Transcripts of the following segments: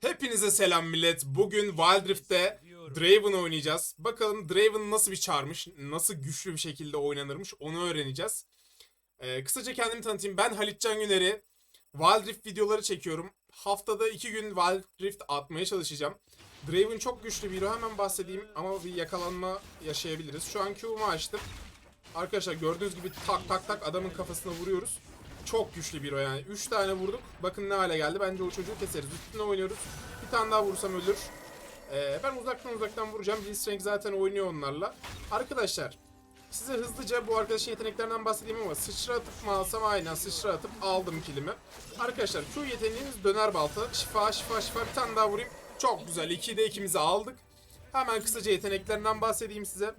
Hepinize selam millet. Bugün Wild Rift'te Draven oynayacağız. Bakalım Draven nasıl bir çarmış, nasıl güçlü bir şekilde oynanırmış onu öğreneceğiz. Ee, kısaca kendimi tanıtayım. Ben Halit Can Güner'i. Wild Rift videoları çekiyorum. Haftada iki gün Wild Rift atmaya çalışacağım. Draven çok güçlü bir hero. Hemen bahsedeyim ama bir yakalanma yaşayabiliriz. Şu an Q'umu açtım. Arkadaşlar gördüğünüz gibi tak tak tak adamın kafasına vuruyoruz. Çok güçlü bir o yani. 3 tane vurduk. Bakın ne hale geldi. Bence o çocuğu keseriz. Üstüne oynuyoruz. Bir tane daha vursam ölür. Ee, ben uzaktan uzaktan vuracağım. Blitzcrank zaten oynuyor onlarla. Arkadaşlar size hızlıca bu arkadaşın yeteneklerinden bahsedeyim ama sıçra atıp mı alsam aynen sıçra atıp aldım kilimi. Arkadaşlar Q yeteneğimiz döner balta. Şifa şifa şifa bir tane daha vurayım. Çok güzel. 2'de ikimizi aldık. Hemen kısaca yeteneklerinden bahsedeyim size.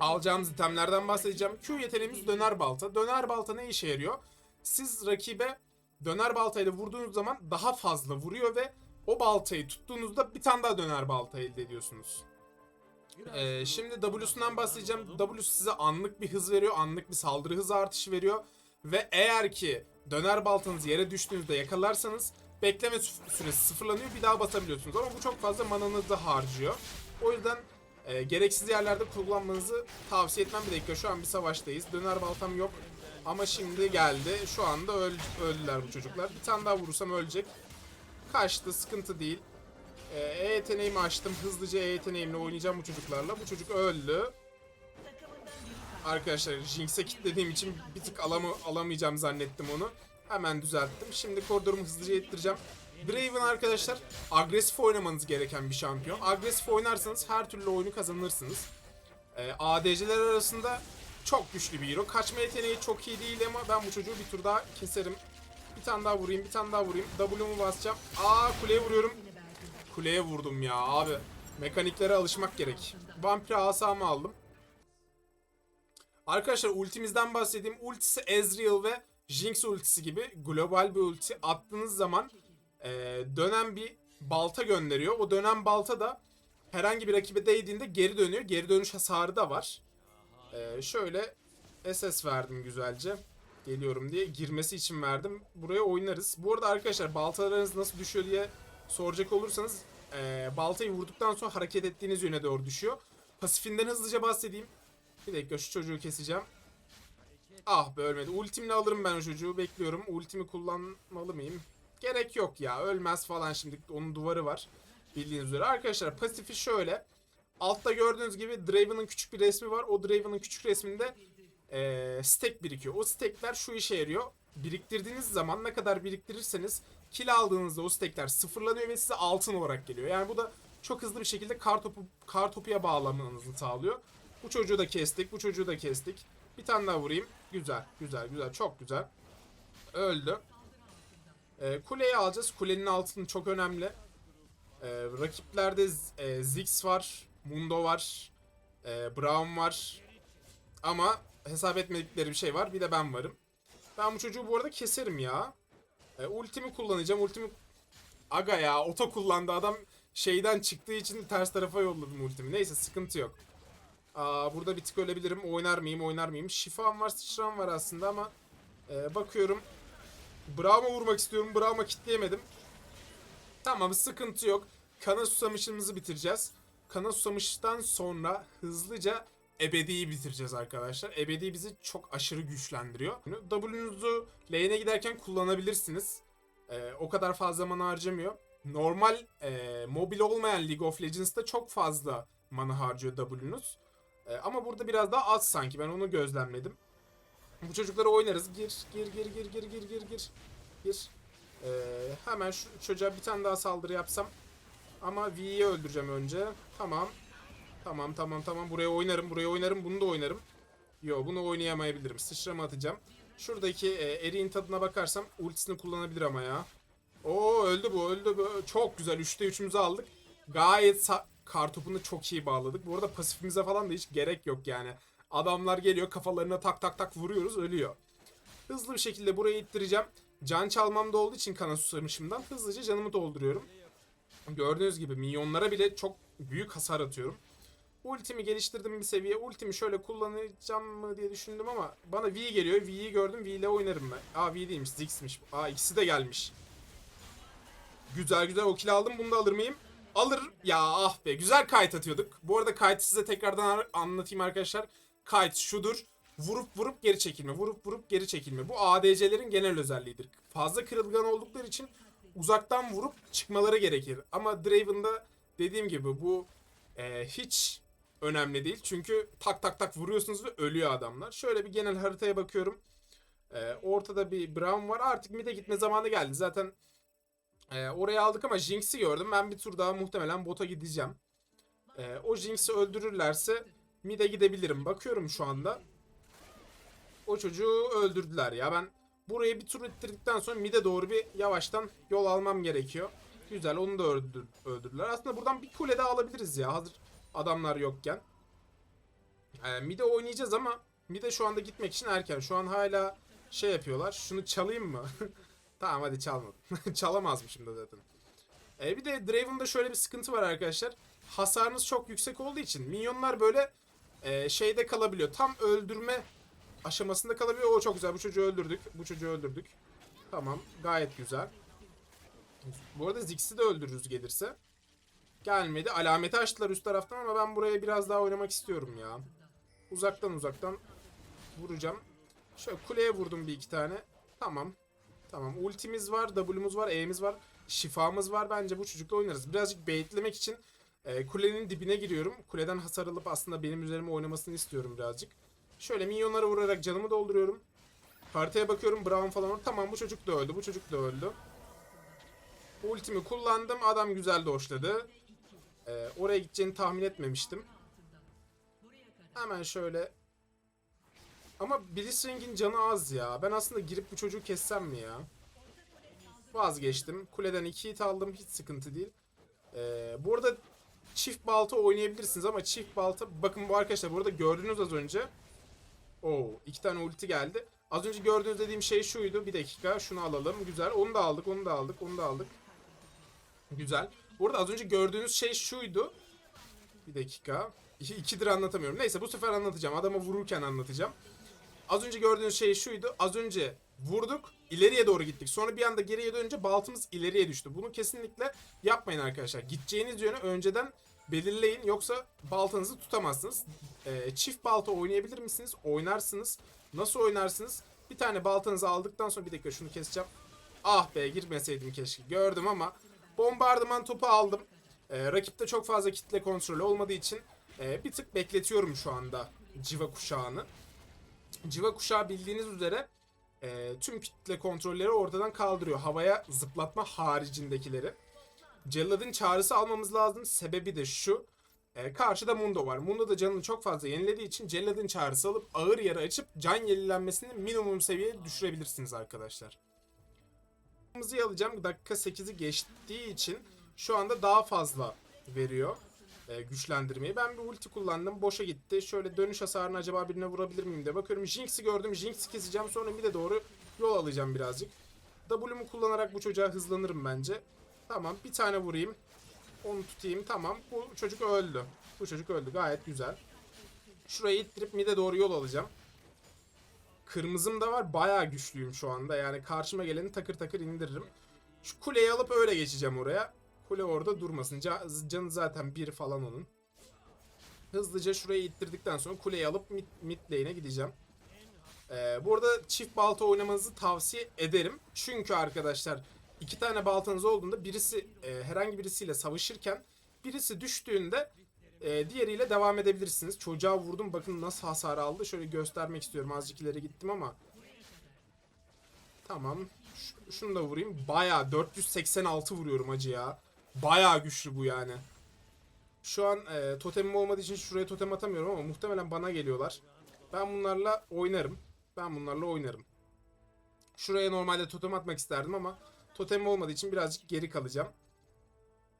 Alacağımız itemlerden bahsedeceğim. Q yeteneğimiz döner balta. Döner balta ne işe yarıyor? Siz rakibe döner baltayla vurduğunuz zaman daha fazla vuruyor ve o baltayı tuttuğunuzda bir tane daha döner balta elde ediyorsunuz. Ee, şimdi W'sundan bahsedeceğim. W size anlık bir hız veriyor, anlık bir saldırı hızı artışı veriyor. Ve eğer ki döner baltanız yere düştüğünüzde yakalarsanız bekleme sü- süresi sıfırlanıyor, bir daha basabiliyorsunuz. Ama bu çok fazla mananızı harcıyor. O yüzden e, gereksiz yerlerde kullanmanızı tavsiye etmem. Bir dakika şu an bir savaştayız. Döner baltam yok. Ama şimdi geldi. Şu anda öl- öldüler bu çocuklar. Bir tane daha vurursam ölecek. Kaçtı sıkıntı değil. Ee, E yeteneğimi açtım. Hızlıca E yeteneğimle oynayacağım bu çocuklarla. Bu çocuk öldü. Arkadaşlar Jinx'e kilitlediğim için bir tık alamı, alamayacağım zannettim onu. Hemen düzelttim. Şimdi koridorumu hızlıca ettireceğim. Draven arkadaşlar agresif oynamanız gereken bir şampiyon. Agresif oynarsanız her türlü oyunu kazanırsınız. Ee, ADC'ler arasında çok güçlü bir hero. Kaçma yeteneği çok iyi değil ama ben bu çocuğu bir tur daha keserim. Bir tane daha vurayım, bir tane daha vurayım. W'mu basacağım. Aa kuleye vuruyorum. Kuleye vurdum ya abi. Mekaniklere alışmak gerek. Vampir asamı aldım. Arkadaşlar ultimizden bahsedeyim. Ultisi Ezreal ve Jinx ultisi gibi global bir ulti attığınız zaman e, dönen bir balta gönderiyor. O dönen balta da herhangi bir rakibe değdiğinde geri dönüyor. Geri dönüş hasarı da var. E, şöyle SS verdim güzelce. Geliyorum diye girmesi için verdim. Buraya oynarız. Bu arada arkadaşlar baltalarınız nasıl düşüyor diye soracak olursanız e, baltayı vurduktan sonra hareket ettiğiniz yöne doğru düşüyor. Pasifinden hızlıca bahsedeyim. Bir dakika şu çocuğu keseceğim. Ah be ölmedi. Ultimle alırım ben o çocuğu. Bekliyorum. Ultimi kullanmalı mıyım? Gerek yok ya. Ölmez falan şimdi. Onun duvarı var. Bildiğiniz üzere. Arkadaşlar pasifi şöyle. Altta gördüğünüz gibi Draven'ın küçük bir resmi var. O Draven'ın küçük resminde eee stack birikiyor. O stackler şu işe yarıyor. Biriktirdiğiniz zaman ne kadar biriktirirseniz kill aldığınızda o stackler sıfırlanıyor ve size altın olarak geliyor. Yani bu da çok hızlı bir şekilde kar topu kar topuya bağlamanızı sağlıyor. Bu çocuğu da kestik, bu çocuğu da kestik. Bir tane daha vurayım. Güzel, güzel, güzel, çok güzel. Öldü. Ee, kuleyi alacağız. Kulenin altını çok önemli. Ee, rakiplerde e, Ziggs var, Mundo var, e, Brown var. Ama hesap etmedikleri bir şey var. Bir de ben varım. Ben bu çocuğu bu arada keserim ya. E, ultimi kullanacağım. Ultimi... Aga ya oto kullandı adam. Şeyden çıktığı için ters tarafa yolladım ultimi. Neyse sıkıntı yok. Aa, burada bir tık ölebilirim. Oynar mıyım oynar mıyım? Şifam var sıçram var aslında ama e, bakıyorum. Bravo'ma vurmak istiyorum. Bravo'ma kitleyemedim. Tamam sıkıntı yok. Kana susamışımızı bitireceğiz. Kana susamıştan sonra hızlıca ebediyi bitireceğiz arkadaşlar. Ebedi bizi çok aşırı güçlendiriyor. W'nuzu lane'e giderken kullanabilirsiniz. Ee, o kadar fazla mana harcamıyor. Normal e, mobil olmayan League of Legends'ta çok fazla mana harcıyor W'nuz. Ee, ama burada biraz daha az sanki. Ben onu gözlemledim. Bu çocukları oynarız. Gir, gir, gir, gir, gir, gir, gir, gir. Gir. Ee, hemen şu çocuğa bir tane daha saldırı yapsam. Ama V'yi öldüreceğim önce. Tamam. Tamam tamam tamam. Buraya oynarım. Buraya oynarım. Bunu da oynarım. Yo bunu oynayamayabilirim. Sıçrama atacağım. Şuradaki e, eriğin tadına bakarsam ultisini kullanabilir ama ya. Oo öldü bu öldü bu. Çok güzel. 3'te 3'ümüzü aldık. Gayet kartopunu çok iyi bağladık. Bu arada pasifimize falan da hiç gerek yok yani. Adamlar geliyor kafalarına tak tak tak vuruyoruz ölüyor. Hızlı bir şekilde burayı ittireceğim. Can çalmamda olduğu için kana susamışımdan hızlıca canımı dolduruyorum. Gördüğünüz gibi minyonlara bile çok büyük hasar atıyorum. Ultimi geliştirdim bir seviye. Ultimi şöyle kullanacağım mı diye düşündüm ama bana V geliyor. V'yi gördüm. V ile oynarım ben. Aa V değilmiş. Ziggs'miş. Aa ikisi de gelmiş. Güzel güzel o kill aldım. Bunu da alır mıyım? Alır. Ya ah be. Güzel kite atıyorduk. Bu arada kite size tekrardan ar- anlatayım arkadaşlar. Kite şudur. Vurup vurup geri çekilme. Vurup vurup geri çekilme. Bu ADC'lerin genel özelliğidir. Fazla kırılgan oldukları için uzaktan vurup çıkmaları gerekir. Ama Draven'da dediğim gibi bu e, hiç önemli değil. Çünkü tak tak tak vuruyorsunuz ve ölüyor adamlar. Şöyle bir genel haritaya bakıyorum. E, ortada bir Brown var. Artık mid'e gitme zamanı geldi. Zaten e, oraya aldık ama Jinx'i gördüm. Ben bir tur daha muhtemelen bota gideceğim. E, o Jinx'i öldürürlerse mid'e gidebilirim. Bakıyorum şu anda. O çocuğu öldürdüler ya. Ben burayı bir tur ettirdikten sonra mid'e doğru bir yavaştan yol almam gerekiyor. Güzel onu da öldür, öldürdüler. Aslında buradan bir kule daha alabiliriz ya. Hazır adamlar yokken. E, mid'e oynayacağız ama mid'e şu anda gitmek için erken. Şu an hala şey yapıyorlar. Şunu çalayım mı? tamam hadi çalmadım. Çalamazmışım da zaten. E, bir de Draven'da şöyle bir sıkıntı var arkadaşlar. Hasarınız çok yüksek olduğu için minyonlar böyle e, şeyde kalabiliyor. Tam öldürme aşamasında kalabiliyor. O çok güzel. Bu çocuğu öldürdük. Bu çocuğu öldürdük. Tamam. Gayet güzel. Bu arada Ziggs'i de öldürürüz gelirse. Gelmedi. Alameti açtılar üst taraftan ama ben buraya biraz daha oynamak istiyorum ya. Uzaktan uzaktan vuracağım. Şöyle kuleye vurdum bir iki tane. Tamam. Tamam. Ultimiz var, W'muz var, E'miz var. Şifamız var. Bence bu çocukla oynarız. Birazcık baitlemek için e, kulenin dibine giriyorum. Kuleden hasar alıp aslında benim üzerime oynamasını istiyorum birazcık. Şöyle minyonlara vurarak canımı dolduruyorum. Haritaya bakıyorum. Brown falan var. Tamam bu çocuk da öldü. Bu çocuk da öldü. Ultimi kullandım. Adam güzel doşladı. Ee, oraya gideceğini tahmin etmemiştim. Hemen şöyle. Ama Blitzring'in canı az ya. Ben aslında girip bu çocuğu kessem mi ya? Vazgeçtim. Kuleden 2 hit aldım. Hiç sıkıntı değil. Ee, bu arada çift balta oynayabilirsiniz ama çift balta... Bakın bu arkadaşlar burada gördünüz az önce. Oo, iki tane ulti geldi. Az önce gördüğünüz dediğim şey şuydu. Bir dakika şunu alalım. Güzel. Onu da aldık, onu da aldık, onu da aldık. Güzel. Bu arada az önce gördüğünüz şey şuydu. Bir dakika. İki, ikidir anlatamıyorum. Neyse bu sefer anlatacağım. Adama vururken anlatacağım. Az önce gördüğünüz şey şuydu. Az önce vurduk. ileriye doğru gittik. Sonra bir anda geriye dönünce baltımız ileriye düştü. Bunu kesinlikle yapmayın arkadaşlar. Gideceğiniz yönü önceden belirleyin. Yoksa baltanızı tutamazsınız. Ee, çift balta oynayabilir misiniz? Oynarsınız. Nasıl oynarsınız? Bir tane baltanızı aldıktan sonra bir dakika şunu keseceğim. Ah be girmeseydim keşke. Gördüm ama bombardıman topu aldım. Ee, rakipte çok fazla kitle kontrolü olmadığı için e, bir tık bekletiyorum şu anda civa kuşağını. Civa kuşağı bildiğiniz üzere e, tüm kitle kontrolleri ortadan kaldırıyor. Havaya zıplatma haricindekileri. Cellad'ın çağrısı almamız lazım. Sebebi de şu. E, karşıda Mundo var. Mundo da canını çok fazla yenilediği için Cellad'ın çağrısı alıp ağır yara açıp can yenilenmesini minimum seviyeye düşürebilirsiniz arkadaşlar. Kırmızıyı alacağım. Dakika 8'i geçtiği için şu anda daha fazla veriyor e, güçlendirmeyi. Ben bir ulti kullandım. Boşa gitti. Şöyle dönüş hasarını acaba birine vurabilir miyim diye bakıyorum. Jinx'i gördüm. Jinx'i keseceğim. Sonra bir de doğru yol alacağım birazcık. W'mu kullanarak bu çocuğa hızlanırım bence. Tamam. Bir tane vurayım. Onu tutayım. Tamam. Bu çocuk öldü. Bu çocuk öldü. Gayet güzel. Şurayı ittirip mid'e doğru yol alacağım. Kırmızım da var. Bayağı güçlüyüm şu anda. Yani karşıma geleni takır takır indiririm. Şu kuleyi alıp öyle geçeceğim oraya. Kule orada durmasın. Ca- canı zaten bir falan onun. Hızlıca şurayı ittirdikten sonra kuleyi alıp mid, mid lane'e gideceğim. Ee, bu arada çift balta oynamanızı tavsiye ederim. Çünkü arkadaşlar iki tane baltanız olduğunda birisi e, herhangi birisiyle savaşırken birisi düştüğünde e, diğeriyle devam edebilirsiniz. Çocuğa vurdum bakın nasıl hasar aldı. Şöyle göstermek istiyorum. Azıcık ileri gittim ama. Tamam. Ş- şunu da vurayım. Baya 486 vuruyorum acı ya. Baya güçlü bu yani. Şu an e, totemim olmadığı için şuraya totem atamıyorum ama muhtemelen bana geliyorlar. Ben bunlarla oynarım. Ben bunlarla oynarım. Şuraya normalde totem atmak isterdim ama totemim olmadığı için birazcık geri kalacağım.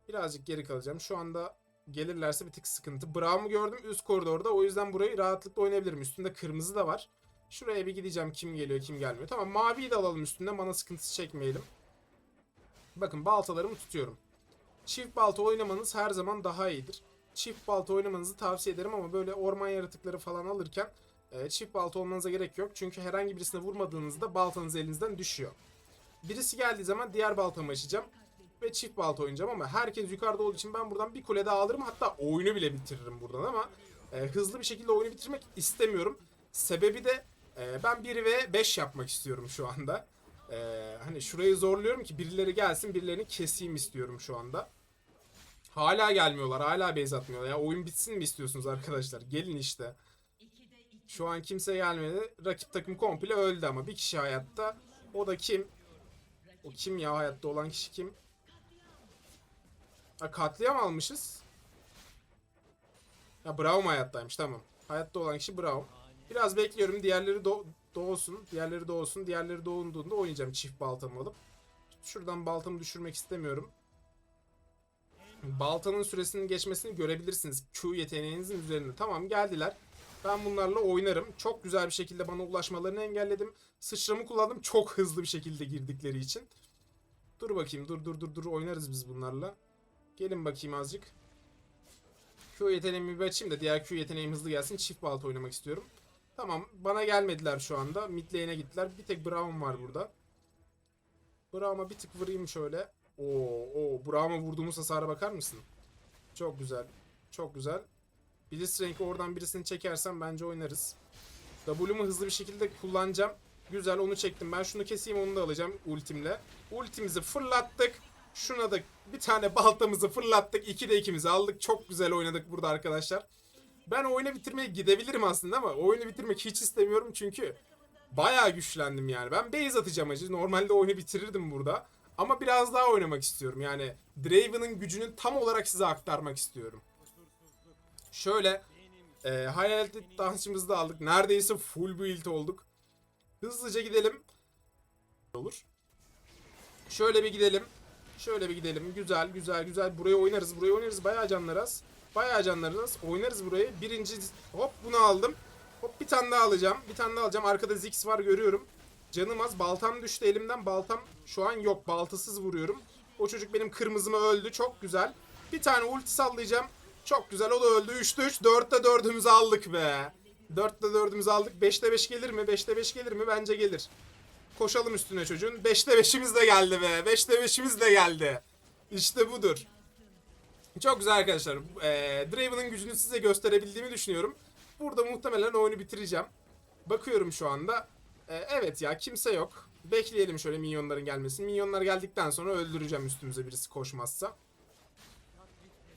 Birazcık geri kalacağım. Şu anda gelirlerse bir tık sıkıntı. Brown'u gördüm üst koridorda. O yüzden burayı rahatlıkla oynayabilirim. Üstünde kırmızı da var. Şuraya bir gideceğim kim geliyor kim gelmiyor. Tamam maviyi de alalım üstünde. Mana sıkıntısı çekmeyelim. Bakın baltalarımı tutuyorum. Çift balta oynamanız her zaman daha iyidir. Çift balta oynamanızı tavsiye ederim ama böyle orman yaratıkları falan alırken e, çift balta olmanıza gerek yok. Çünkü herhangi birisine vurmadığınızda baltanız elinizden düşüyor. Birisi geldiği zaman diğer baltamı açacağım. ve çift balta oynayacağım ama herkes yukarıda olduğu için ben buradan bir kule daha alırım. Hatta oyunu bile bitiririm buradan ama e, hızlı bir şekilde oyunu bitirmek istemiyorum. Sebebi de e, ben 1 ve 5 yapmak istiyorum şu anda. E, hani şurayı zorluyorum ki birileri gelsin birilerini keseyim istiyorum şu anda. Hala gelmiyorlar. Hala base atmıyorlar. Ya oyun bitsin mi istiyorsunuz arkadaşlar? Gelin işte. Şu an kimse gelmedi. Rakip takım komple öldü ama bir kişi hayatta. O da kim? O kim ya hayatta olan kişi kim? Ha katliam almışız. Ha Braum hayattaymış tamam. Hayatta olan kişi Braum. Biraz bekliyorum diğerleri do- doğsun. Diğerleri doğsun. Diğerleri doğduğunda oynayacağım çift baltamı alıp. Şuradan baltamı düşürmek istemiyorum. Baltanın süresinin geçmesini görebilirsiniz. Q yeteneğinizin üzerinde. Tamam geldiler. Ben bunlarla oynarım. Çok güzel bir şekilde bana ulaşmalarını engelledim. Sıçramı kullandım. Çok hızlı bir şekilde girdikleri için. Dur bakayım. Dur dur dur dur. Oynarız biz bunlarla. Gelin bakayım azıcık. Q yeteneğimi bir açayım da diğer Q yeteneğim hızlı gelsin. Çift balta oynamak istiyorum. Tamam. Bana gelmediler şu anda. Mid lane'e gittiler. Bir tek Braum var burada. Braum'a bir tık vurayım şöyle. Oo, oo. Braum'a vurduğumuz hasara bakar mısın? Çok güzel. Çok güzel. Blitzcrank'i oradan birisini çekersem bence oynarız. W'mu hızlı bir şekilde kullanacağım. Güzel onu çektim. Ben şunu keseyim onu da alacağım ultimle. Ultimizi fırlattık. Şuna da bir tane baltamızı fırlattık. 2'de 2'mizi aldık. Çok güzel oynadık burada arkadaşlar. Ben oyunu bitirmeye gidebilirim aslında ama oyunu bitirmek hiç istemiyorum çünkü bayağı güçlendim yani. Ben base atacağım acı. Normalde oyunu bitirirdim burada. Ama biraz daha oynamak istiyorum. Yani Draven'ın gücünü tam olarak size aktarmak istiyorum. Şöyle e, hayalet dansçımızı da aldık. Neredeyse full build olduk. Hızlıca gidelim. Olur. Şöyle bir gidelim. Şöyle bir gidelim. Güzel güzel güzel. Burayı oynarız. Burayı oynarız. Bayağı canlar az. Bayağı canlar az. Oynarız burayı. Birinci hop bunu aldım. Hop bir tane daha alacağım. Bir tane daha alacağım. Arkada Ziggs var görüyorum. Canım az. Baltam düştü elimden. Baltam şu an yok. Baltasız vuruyorum. O çocuk benim kırmızıma öldü. Çok güzel. Bir tane ulti sallayacağım. Çok güzel. O da öldü. 3'te 3. 4'te 4'ümüzü aldık be. 4'te 4'ümüzü aldık. 5'te 5 gelir mi? 5'te 5 gelir mi? Bence gelir. Koşalım üstüne çocuğun. 5'te 5'imiz de geldi be. 5'te 5'imiz de geldi. İşte budur. Çok güzel arkadaşlar. Ee, Draven'ın gücünü size gösterebildiğimi düşünüyorum. Burada muhtemelen oyunu bitireceğim. Bakıyorum şu anda. Ee, evet ya kimse yok. Bekleyelim şöyle minyonların gelmesini. Minyonlar geldikten sonra öldüreceğim üstümüze birisi koşmazsa.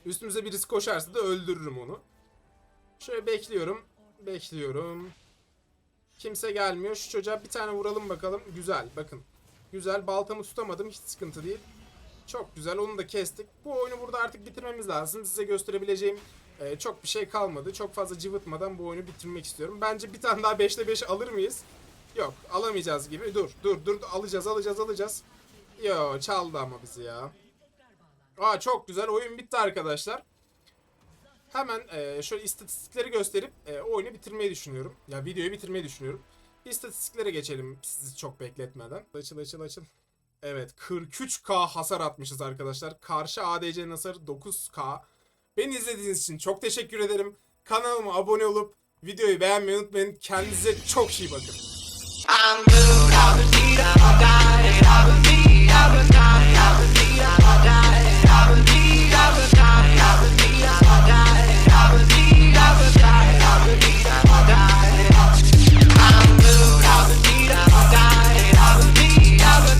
Üstümüze birisi koşarsa da öldürürüm onu. Şöyle bekliyorum. Bekliyorum. Kimse gelmiyor. Şu çocuğa bir tane vuralım bakalım. Güzel bakın. Güzel. Baltamı tutamadım. Hiç sıkıntı değil. Çok güzel. Onu da kestik. Bu oyunu burada artık bitirmemiz lazım. Size gösterebileceğim e, çok bir şey kalmadı. Çok fazla cıvıtmadan bu oyunu bitirmek istiyorum. Bence bir tane daha 5'te 5 alır mıyız? Yok. Alamayacağız gibi. Dur. Dur. Dur. Alacağız. Alacağız. Alacağız. Yo. Çaldı ama bizi ya. Aa çok güzel. Oyun bitti arkadaşlar. Hemen e, şöyle istatistikleri gösterip e, oyunu bitirmeyi düşünüyorum. Ya videoyu bitirmeyi düşünüyorum. İstatistiklere geçelim sizi çok bekletmeden. Açıl açıl açıl. Evet 43k hasar atmışız arkadaşlar. Karşı ADC'nin hasarı 9k. Beni izlediğiniz için çok teşekkür ederim. Kanalıma abone olup videoyu beğenmeyi unutmayın. Kendinize çok iyi bakın. I'm good, I'll die, I'll be